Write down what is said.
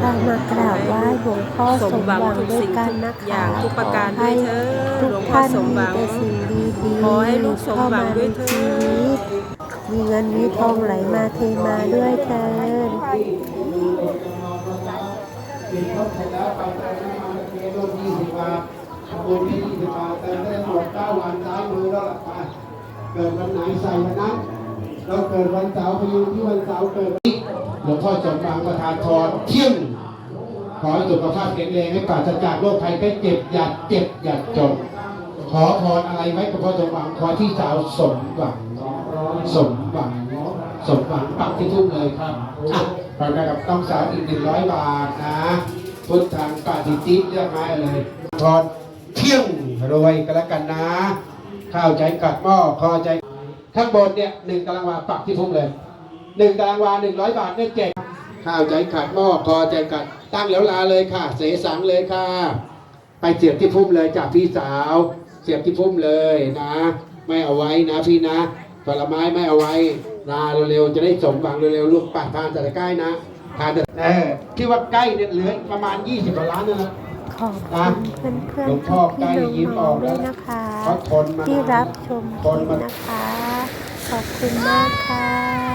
เรามากราบไหว้หลวงพ่อสมหวังด้วยกันนะคะอย่างทุกประการด้วยเถิดทุกหลวงพ่อท่านสมหวัมีงแต่สิ่งดีๆขอให้ลูกสมหวังด้วยเถิดเข้ามาในชีวิตมีเงินมีทองไหลมาเทมาด้วยเถิดกินครบเสร็จแล้วไปไปน้ำมันเทลงยี่สิบบาททำบุญที่ยี่สิบบาทเติมได้หมดเก้าวันซ้ายมือแล้วล่ะไปเกิดวันไหนใส่วันนั้นเราเกิดวันเสาร์พยุงที่วันเสาร์เกิด หลวงพ่อสมหวังประธานพรเที่ยงขอให้สุขภาพแข็งแรงให้ปราศจากโรคภัยแค่เจ็บอย่าเจ็บอย่าจนขอพรอะไรไว้กับพ่อสมหวังขอที่สาวสมหวังสมหวังสมหวังปักที่ทุ่งเลยครับอะฟังได้กับต้องสาวอีกหนึ่งร้อยบาทนะ พุทธังปาติจิตเรียกมาเลยพรเที่ยงรวยกันแล้วกันนะ ข้าวใจกัดหม้อคอใจข้างบนเนี่ยหนึ่งตารางวาปักที่ทุ่งเลย หนึ่งตารางวาหนึ่งร้อยบาทเนี่ยแจกข้าวใจขาดหม้อคอใจกัดตั้งแล้วลาเลยค่ะ เสสังเลยค่ะ ไปเสียบที่พุ่มเลยจากพี่สาว เสียบที่พุ่มเลยนะ ไม่เอาไว้นะพี่นะผลไม้ไม่เอาไว้นาเร็วๆจะได้สมหวังเร็วๆลูกปัดทานแต่ใกล้นะทานแต่เออที่ว่าใกล้เนี่ยเหลือประมาณ 20กว่าล้านนั่นแหละขอบคุณเพื่อนหลวงๆพ่ทุอกใกล้พี่ยิ้มน้ออองกๆแล้ด้ววยนะคะเพราะทนมาที่รับชมทนคลิปมานะคะ ขอบคุณมากค่ะ